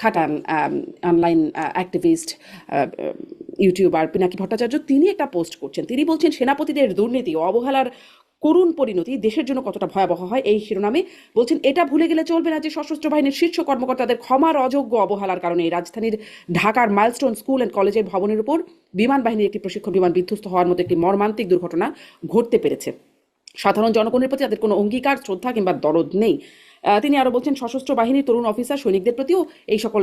খাটান online activist YouTuber Pinaki Bhattacharya, তিনি একটা পোস্ট করছেন। তিনি বলছেন, সেনাপতিদের দুর্নীতি ও অবহেলার করুণ পরিণতি দেশের জন্য কতটা ভয়াবহ হয় এই শিরোনামে বলছেন, এটা ভুলে গেলে চলবে না যে সশস্ত্র বাহিনীর শীর্ষ কর্মকর্তাদের ক্ষমার অযোগ্য অবহেলার কারণে এই রাজধানীর ঢাকার মাইলস্টোন স্কুল অ্যান্ড কলেজের ভবনের উপর বিমান বাহিনীর একটি প্রশিক্ষণ বিমান বিধ্বস্ত হওয়ার মতো একটি মর্মান্তিক দুর্ঘটনা ঘটতে পেরেছে। সাধারণ জনগণের প্রতি তাদের কোনো অঙ্গীকার, শ্রদ্ধা কিংবা দরদ নেই। তিনি আরও বলছেন, সশস্ত্র বাহিনীর তরুণ অফিসার, সৈনিকদের প্রতিও এই সকল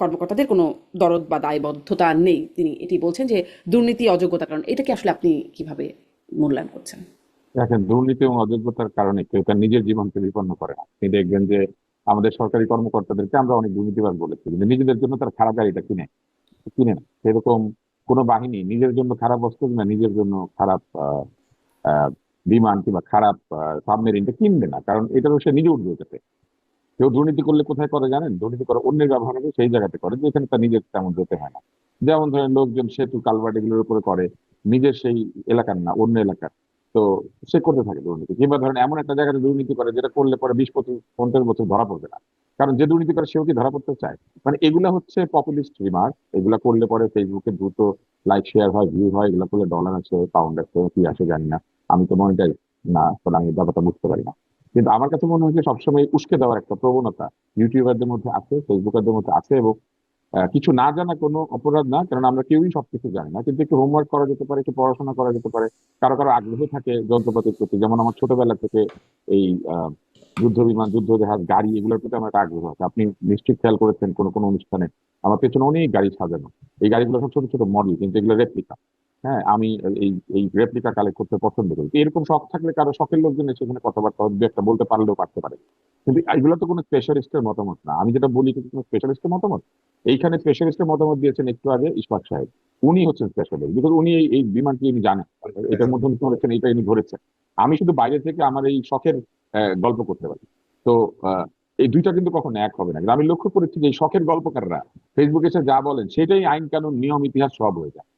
কর্মকর্তাদের কোনো দরদ বা দায়বদ্ধতা নেই। তিনি এটি বলছেন যে, দুর্নীতি অযোগ্যতার কারণ এটাকে আসলে আপনি কীভাবে মূল্যায়ন করছেন? দেখেন, দুর্নীতি এবং অযোগ্যতার কারণে কেউ তার নিজের জীবনকে বিপন্ন করে না। আপনি দেখবেন যে, আমাদের সরকারি কর্মকর্তাদেরকে আমরা অনেক দুর্নীতিবাদ বলেছি, কিন্তু নিজেদের জন্য তারা খারাপ গাড়িটা কিনে কিনে না। সেরকম কোনো বাহিনী নিজের জন্য খারাপ বস্তু না নিজের জন্য খারাপ বিমান কিংবা খারাপ সাবমেরিনটা কিনবে না, কারণ এটারও সে নিজে উঠবে ওটাতে। কেউ দুর্নীতি করলে কোথায় করে জানেন? দুর্নীতি করে অন্যের ব্যবহার হবে সেই জায়গাতে করে, যেখানে তার নিজের তেমন যেতে হয় না। যেমন ধরেন লোকজন সেতু, কালভার্ট এগুলোর উপরে করে, নিজের সেই এলাকার না, অন্য এলাকার। তো সে করতে থাকে দুর্নীতি। কিংবা ধরেন এমন একটা জায়গাতে দুর্নীতি করে, যেটা করলে পরে বিশ পঁচিশ, পঞ্চাশ বছর ধরা পড়বে না। কারণ যে দুর্নীতি করে, সেও কি ধরা পড়তে চায়? মানে এগুলা হচ্ছে পপুলিস্ট রিমার্ক এগুলা করলে পরে ফেসবুকে দ্রুত লাইক শেয়ার হয় ভিউ হয়, এগুলো করলে ডলার আছে পাউন্ড আছে কি আসে জানি না। আমি তো মনিটাইজ না ফলে আমি ব্যাপারটা বুঝতে পারি না। কিন্তু আমার কাছে মনে হচ্ছে সবসময় উস্কে দেওয়ার একটা প্রবণতা ইউটিউবারদের মধ্যে আছে, ফেসবুকারদের মধ্যে আছে এবং কিছু না জানা কোনো অপরাধ না কারণ আমরা কেউই সবকিছু জানি না। কিন্তু একটু হোমওয়ার্ক করা যেতে পারে, একটু পড়াশোনা করা যেতে পারে, কারও কারও আগ্রহ থাকে যন্ত্রপাতির প্রতি। যেমন আমার ছোটবেলা থেকে এই যুদ্ধ বিমান, যুদ্ধ জাহাজ, গাড়ি, এগুলোর প্রতি আমার একটা আগ্রহ আছে। আপনি নিশ্চয়ই খেয়াল করেছেন কোনো কোনো অনুষ্ঠানে আমার পেছনে অনেক গাড়ি সাজানো। এই গাড়িগুলো সব ছোট ছোট মডেল কিন্তু এগুলো রেপ্লিকা হ্যাঁ আমি এই এই রেপ্লিকা কালেক্ট করতে পছন্দ করি। এরকম শখ থাকলে কারও শখের লোকজন এসে এখানে কথাবার্তা দু একটা বলতে পারলেও পারতে পারে। কিন্তু এগুলো তো কোনো স্পেশালিস্টের মতামত না। আমি যেটা বলি কোনো স্পেশালিস্টের মতামত? এইখানে স্পেশালিস্টের মতামত দিয়েছেন একটু আগে ইশফাক সাহেব। উনি হচ্ছেন স্পেশালিস্ট বিকজ উনি এই বিমানটি উনি জানেন। এটার মধ্যে উনি করেছেন এটা উনি ধরেছেন। আমি শুধু বাইরে থেকে আমার এই শখের গল্প করতে পারি। তো এই দুইটা কিন্তু কখনো এক হবে না। আমি লক্ষ্য করেছি যে শখের গল্পকাররা ফেসবুকে এসে যা বলেন, সেটাই আইন কানুন নিয়ম, ইতিহাস সব হয়ে যায়।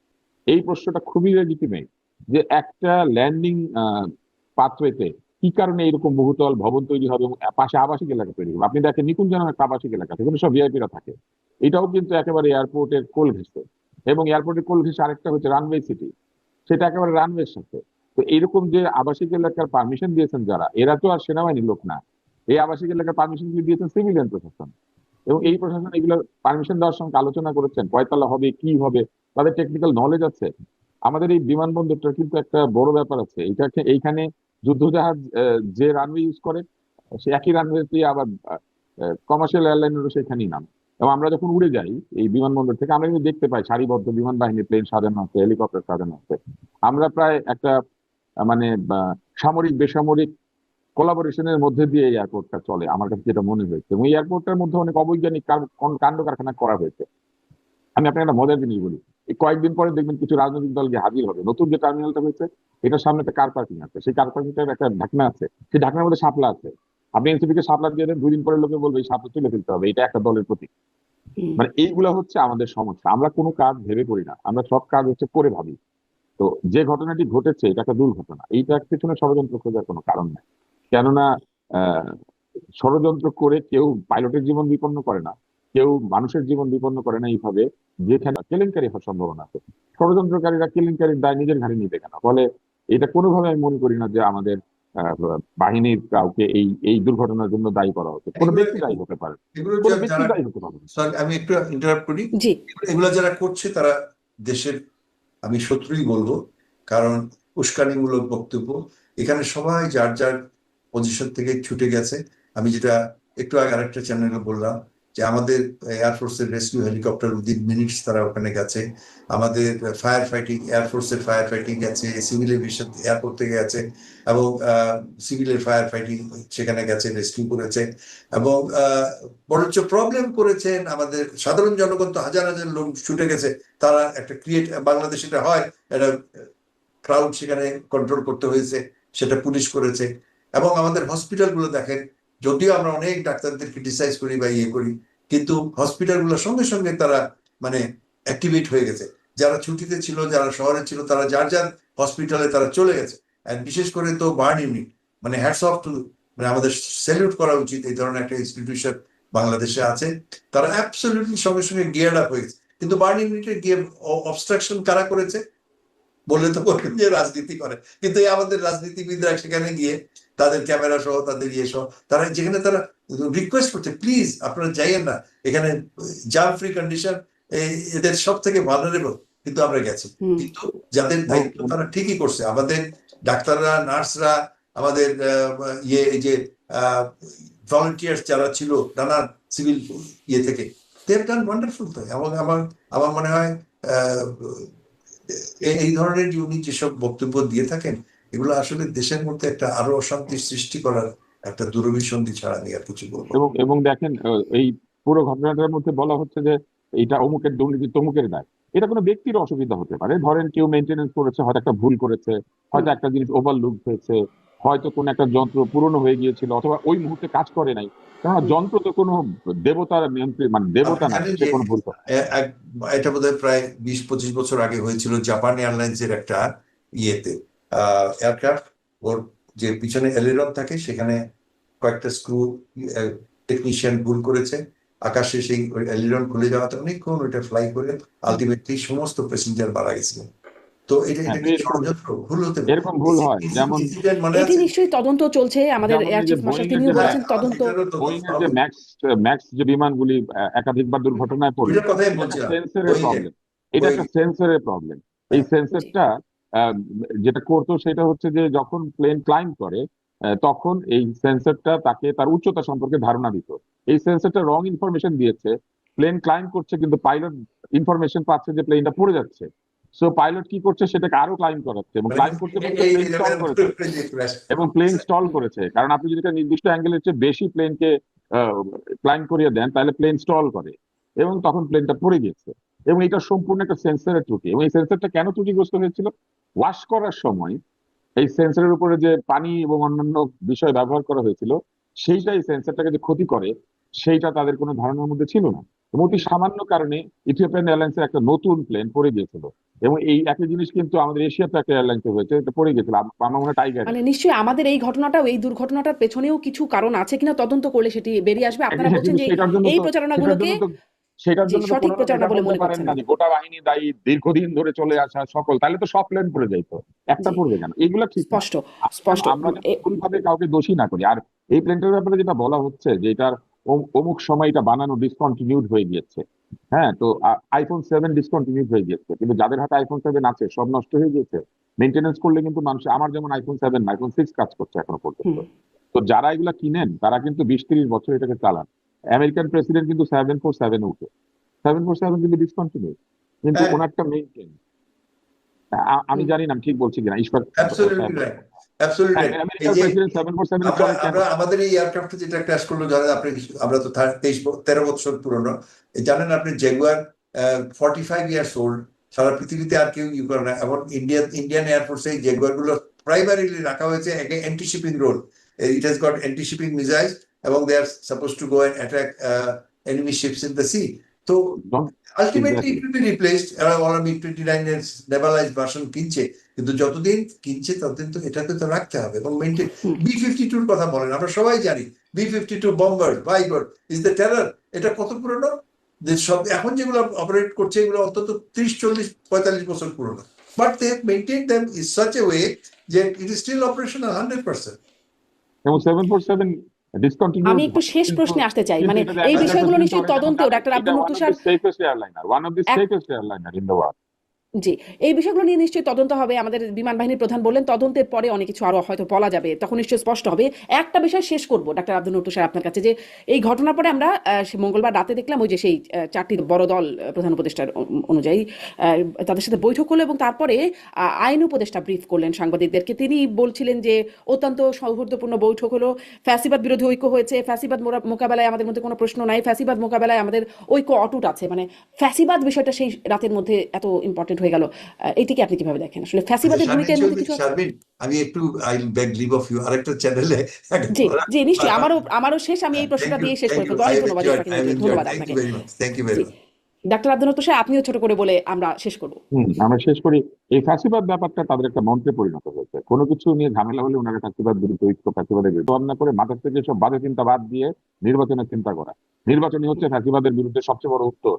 এই প্রশ্নটা খুবই লেজিটিমেট যে একটা ল্যান্ডিং পাথওয়েতে কি কারণে এরকম বহুতল ভবন তৈরি হবে এবং পাশে আবাসিক এলাকা তৈরি হবে? আপনি দেখেন নিকুঞ্জ নামে একটা আবাসিক এলাকা সেখানে সব ভিআইপিরা থাকে। এটাও কিন্তু একেবারে এয়ারপোর্টের কোল ঘেসে এবং এয়ারপোর্টের কোল ঘেসে আরেকটা হচ্ছে রানওয়ে সিটি সেটা একেবারে রানওয়ের সাথে। তো এরকম যে আবাসিক এলাকার পারমিশন দিয়েছেন যারা, এরা তো আর সেনাবাহিনীর লোক না। এই আবাসিক এলাকার পারমিশন গুলি দিয়েছেন সিভিলিয়ান প্রশাসন? এবং এই প্রশাসন এগুলো পারমিশন দেওয়ার সঙ্গে আলোচনা করেছেন, কয়তলা হবে, কি হবে? তাদের টেকনিক্যাল নলেজ আছে। আমাদের এই বিমানবন্দরটা কিন্তু একটা বড় ব্যাপার আছে। এটাকে এইখানে যুদ্ধজাহাজ যে রানওয়ে ইউজ করে, সে একই রানওয়েতে আবার কমার্শিয়াল এয়ারলাইনেরও সেখানেই নাম। এবং আমরা যখন উড়ে যাই এই বিমানবন্দর থেকে, আমরা কিন্তু দেখতে পাই সারিবদ্ধ বিমান বাহিনী প্লেন সাজানো আছে হেলিকপ্টার সাজানো আছে। আমরা প্রায় একটা মানে সামরিক, বেসামরিক কোলাবোরেশনের মধ্যে দিয়ে এয়ারপোর্টটা চলে, আমার কাছে যেটা মনে হয়েছে। এবং এয়ারপোর্টটার মধ্যে অনেক অবৈজ্ঞানিক কাণ্ড কারখানা করা হয়েছে। আমি আপনাকে একটা মজার জিনিস বলি। কয়েকদিন পরে দেখবেন কিছু রাজনৈতিক দল গিয়ে হাজির হবে। নতুন যে টার্মিনালটা হয়েছে এটার সামনে একটা কার পার্কিং আছে। সেই কার পার্কিংটার একটা ঢাকনা আছে। সেই ঢাকনার মধ্যে শাপলা আছে। আপনি এনসিপি কে শাপলা দিয়ে দেন দুই দিন পরে লোকে বলবে এই শাপলা তুলে ফেলতে হবে। এটা একটা দলের প্রতি হুম। মানে এইগুলা হচ্ছে আমাদের সমস্যা। আমরা কোনো কাজ ভেবে করি না। আমরা সব কাজ হচ্ছে করে ভাবি। তো যে ঘটনাটি ঘটেছে এটা একটা দুর্ঘটনা। এইটার পেছনে ষড়যন্ত্র খোঁজার কোনো কারণ নেই। কেননা আহ, ষড়যন্ত্র করে কেউ পাইলটের জীবন বিপন্ন করে না। কেউ মানুষের জীবন বিপন্ন করে না এইভাবে যেখানে কেলেঙ্কারি হওয়ার সম্ভাবনা আছে। ষড়যন্ত্রকারীরা কেলেঙ্কারির দায় নিজের ঘাড়ে নিতে কেন? ফলে এটা কোনোভাবে আমি মনে করি না যে আমাদের বাহিনীর কাউকে এই এই দুর্ঘটনার জন্য দায়ী করা হচ্ছে। কোনো ব্যক্তি দায়ী হতে পারে। আমি একটু ইন্টারাপ্ট করি। এগুলো যারা করছে তারা দেশের আমি শত্রুই বলব কারণ উস্কানিমূলক বক্তব্য। এখানে সবাই যার যার পজিশন থেকে ছুটে গেছে। আমি যেটা একটু আগে আরেকটা চ্যানেলে বললাম যে আমাদের এয়ারফোর্সের রেস্কিউ হেলিকপ্টার উইদিন মিনিটস তারা ওখানে গেছে। আমাদের ফায়ার ফাইটিং এয়ারফোর্সের ফায়ার ফাইটিং গেছে সিভিল এভিয়েশন এয়ারপোর্ট থেকে গেছে এবং সিভিলের ফায়ার ফাইটিং সেখানে গেছে রেস্কিউ করেছে এবং বরঞ্চ প্রবলেম করেছেন আমাদের সাধারণ জনগণ তো হাজার হাজার লোক ছুটে গেছে, তারা একটা ক্রিয়েট বাংলাদেশে এটা হয়, একটা ক্রাউড সেখানে কন্ট্রোল করতে হয়েছে, সেটা পুলিশ করেছে এবং আমাদের হসপিটালগুলো দেখেন যদিও আমরা অনেক ডাক্তারদের ক্রিটিসাইজ করি বা ইয়ে করি, কিন্তু হসপিটালগুলোর সঙ্গে সঙ্গে তারা মানে অ্যাক্টিভেট হয়ে গেছে। যারা ছুটিতে ছিল, যারা শহরে ছিল, তারা যার যার হসপিটালে তারা চলে গেছে। বিশেষ করে তো বার্ন ইউনিট মানে হ্যাটস অফ টু মানে আমাদের স্যালিউট করা উচিত এই ধরনের একটা ইনস্টিটিউশন বাংলাদেশে আছে। তারা অ্যাবসলিউটলি সঙ্গে সঙ্গে গিয়ার আপ হয়েছে কিন্তু বার্ন ইউনিটের গিয়ে অবস্ট্রাকশন কারা করেছে? বললে তো বলবেন যে রাজনীতি করে। কিন্তু এই আমাদের রাজনীতিবিদরা সেখানে গিয়ে তাদের ক্যামেরা সহ তাদের ইয়ে সহ তারা যেখানে তারা রিকোয়েস্ট করছে প্লিজ আপনারা যাইয়েন না। এখানে জাম ফ্রি কন্ডিশন এদের সব থেকে ভালোরেবল কিন্তু আমরা গেছি। কিন্তু যাদের দায়িত্ব তারা ঠিকই করছে। আমাদের ডাক্তাররা নার্সরা আমাদের আহ, ইয়ে এই যে ভলেন্টিয়ার্স যারা ছিল নানা সিভিল ইয়ে থেকে দেব ডান ওয়ান্ডারফুল তো। এবং আমার আমার মনে হয় আহ, এই- এই ধরনের উনি যেসব বক্তব্য দিয়ে থাকেন এগুলো আসলে দেশের মধ্যে একটা আরও অশান্তি সৃষ্টি করার একটা দুরভিসন্ধি ছাড়া আমি আর কিছু বলব এবং এবং দেখেন এই পুরো ঘটনাটার মধ্যে বলা হচ্ছে যে এটা অমুকের দুর্নীতি তমুকের দায়। এটা কোনো ব্যক্তির অসুবিধা হতে পারে। ধরেন কেউ মেনটেনেন্স করেছে হয়তো একটা ভুল করেছে হয়তো একটা জিনিস ওভারলুক হয়েছে হয়তো কোনো একটা যন্ত্র পুরনো হয়ে গিয়েছিল অথবা ওই মুহূর্তে কাজ করে নাই। কেননা যন্ত্র তো কোনো দেবতার মানে দেবতা না সে কোনো ভুল এটা বোধহয় প্রায় বিশ পঁচিশ বছর আগে হয়েছিল জাপান এয়ারলাইন্স এর একটা ইয়েতে। এয়ারক্রাফট ওর যে পিছনে এলিরন থাকে সেখানে কয়েকটা স্ক্রু টেকনিশিয়ান ভুল করেছে। আকাশে সেই এলিরন খুলে যাওয়াতে অনেকক্ষণ ওইটা ফ্লাই করে আলটিমেটলি সমস্ত প্যাসেঞ্জার মারা গেছিল। তো এটা এটা হ্যাঁ, ষড়যন্ত্র ভুল হতে এরকম ভুল হয়। যেমন এটি নিশ্চয়ই তদন্ত চলছে। আমাদের এয়ার চিফ মার্শাল তিনিও বলেছেন হ্যাঁ, তদন্ত বোয়িং যে ম্যাক্স ম্যাক্স যে বিমানগুলি একাধিকবার দুর্ঘটনায় পড়ে। সেন্সরের। প্রবলেম এটা একটা সেন্সরের প্রবলেম এই সেন্সরটা যেটা করতো সেটা হচ্ছে যে যখন প্লেন ক্লাইম্ব করে তখন এই সেন্সরটা তাকে তার উচ্চতা সম্পর্কে ধারণা দিত। এই সেন্সরটা রং ইনফরমেশন দিয়েছে প্লেন ক্লাইম্ব করছে কিন্তু পাইলট ইনফরমেশন পাচ্ছে যে প্লেনটা পড়ে যাচ্ছে। সো পাইলট কি করছে? সেটাকে আরও ক্লাইম্ব করাচ্ছে এবং ক্লাইম্ব করতে করতে প্লেন স্টল করেছে। এবং প্লেন স্টল করেছে। কারণ আপনি যদি একটা নির্দিষ্ট অ্যাঙ্গেলের চেয়ে বেশি প্লেনকে ক্লাইম করিয়ে দেন তাহলে প্লেন স্টল করে। এবং তখন প্লেনটা পড়ে গিয়েছে। এবং এটা সম্পূর্ণ একটা সেন্সরের ত্রুটি। এবং এই সেন্সরটা কেন ত্রুটিগ্রস্ত হয়েছিল? ওয়াশ করার সময় এই সেন্সরের উপরে যে পানি এবং অন্যান্য বিষয় ব্যবহার করা হয়েছিল সেইটা এই সেন্সরটাকে যে ক্ষতি করে সেইটা তাদের কোনো ধারণার মধ্যে ছিল না। এবং অতি সামান্য কারণে ইথিওপিয়ান এয়ারলাইন্সের একটা নতুন প্লেন পড়ে গিয়েছিল। এবং এই একই জিনিস কিন্তু আমাদের এশিয়াতে একটা এয়ারলাইন্সে হয়েছে এটা পড়ে গিয়েছিল। আমার মনে টাইগার মানে নিশ্চয়ই আমাদের এই ঘটনাটাও এই দুর্ঘটনাটার পেছনেও কিছু কারণ আছে কিনা তদন্ত করলে সেটি বেরিয়ে আসবে। আপনারা বলছেন যে এই প্রচারণাগুলোকে সেটার জন্য সঠিক প্রচারণা বলে মনে না। যে গোটা বাহিনী দায়ী দীর্ঘদিন ধরে চলে আসা সকল তাহলে তো সব প্লেন পড়ে যাইতো। একটা পড়বে কেন? এগুলো ঠিক স্পষ্ট স্পষ্ট। আমরা কাউকে দোষী না করি। আর এই প্লেনটার ব্যাপারে যেটা বলা হচ্ছে যে এটার অমুক সময় এটা বানানো ডিসকন্টিনিউড হয়ে গিয়েছে। হ্যাঁ তো আইফোন সেভেন ডিসকন্টিনিউড হয়ে গিয়েছে। কিন্তু যাদের হাতে আইফোন সেভেন আছে সব নষ্ট হয়ে গিয়েছে। মেনটেনেন্স করলে কিন্তু মানুষ আমার যেমন আইফোন সেভেন আইফোন সিক্স কাজ করছে এখনও পর্যন্ত। তো যারা এগুলা কিনেন তারা কিন্তু বিশ তিরিশ বছর এটাকে চালান। আমেরিকান প্রেসিডেন্ট কিন্তু সেভেন ফোর সেভেন উঠে। সেভেন ফোর সেভেন কিন্তু ডিসকন্টিনিউ কিন্তু হ্যাঁ। ওনারটা মেনটেন আমি। জানি না ঠিক বলছি কিনা ঈশ্বর আমাদের এই এয়ারক্রাফটে যেটা ক্র্যাশ করল জানেন আপনি আমরা তো তেইশ তেরো বছর পুরনো। জানেন আপনি Jaguar forty five years old সারা পৃথিবীতে আর কেউ ইউ করে না। এবং ইন্ডিয়ান ইন্ডিয়ান এয়ারফোর্সে এই জেগুয়ারগুলো প্রাইমারিলি রাখা হয়েছে anti shipping role it has got anti shipping missile এবং they are suppose to go and attack enemy ships in the sea তো ultimately it will be replaced ওরা মিড টোয়েন্টি নাইনের navalise version কিনছে কিন্তু যতদিন কিনছে ততদিন তো এটাকে তো রাখতে হবে এবং মেনটেন বি ফিফটি টুর কথা বলেন আমরা সবাই জানি বি ফিফটি টু বম্বার বাইবার ইজ দ্য টেরার এটা কত পুরনো? যে সব এখন যেগুলো অপারেট করছে এগুলো অন্তত ত্রিশ চল্লিশ পঁয়তাল্লিশ বছর পুরনো। But they maintain them is such a way যে it is still operational hundred percent এবং সেভেন ফোর সেভেন আমি একটু শেষ প্রশ্নে আসতে চাই। মানে এই বিষয়গুলো নিশ্চয়ই তদন্তেও doctor Abdul airliner one of the safest airliner in the world ji, এই বিষয়গুলো নিয়ে নিশ্চয়ই তদন্ত হবে। আমাদের বিমান বাহিনীর প্রধান বললেন, তদন্তের পরে অনেক কিছু আরও হয়তো বলা যাবে। তখন নিশ্চয়ই স্পষ্ট হবে। একটা বিষয় শেষ করব, ডাক্তার আব্দুল নটু স্যার আপনার কাছে যে, এই ঘটনার পরে আমরা মঙ্গলবার রাতে দেখলাম ওই যে সেই চারটি বড় দল প্রধান উপদেষ্টার অনুযায়ী তাদের সাথে বৈঠক হলো এবং তারপরে আইন উপদেষ্টা ব্রিফ করলেন সাংবাদিকদেরকে। তিনি বলছিলেন যে, অত্যন্ত সৌহার্দ্যপূর্ণ বৈঠক হলো। ফ্যাসিবাদ বিরোধী ঐক্য হয়েছে। ফ্যাসিবাদ মোকাবেলায় আমাদের মধ্যে কোনো প্রশ্ন নাই। ফ্যাসিবাদ মোকাবেলায় আমাদের ঐক্য অটুট আছে। মানে ফ্যাসিবাদ বিষয়টা সেই রাতের মধ্যে এত ইম্পর্টেন্ট হয়ে গেল। আহ, এইটিকে আপনি কীভাবে দেখেন? আসলে ফ্যাসিবাদের ভূমিকার মধ্যে কিছু আমি একটু I beg leave of you আরেকটা চ্যানেলে জি জি নিশ্চয়ই আমারও আমারও শেষ আমি এই প্রশ্নটা দিয়ে শেষ করে ফেলব অনেক ধন্যবাদ ইনামুদ্দিন। ধন্যবাদ থ্যাংক আপনাকে। You very much thank you very much doctor Abdul তো আপনিও ছোট করে বলে আমরা শেষ করব। হম আমরা শেষ করি। এই ফাঁসিবাদ ব্যাপারটা তাদের একটা মন্ত্রে পরিণত হয়েছে। কোনো কিছু নিয়ে ঝামেলা হলে ওনারা ফাঁসিবাদ বিরুদ্ধ ঐক্য ফাঁসিবাদের বিরুদ্ধে ভাবনা করে মাথার থেকে সব বাজে চিন্তা বাদ দিয়ে নির্বাচনের চিন্তা করা। নির্বাচনই হচ্ছে ফাঁসিবাদের বিরুদ্ধে সবচেয়ে বড় উত্তর।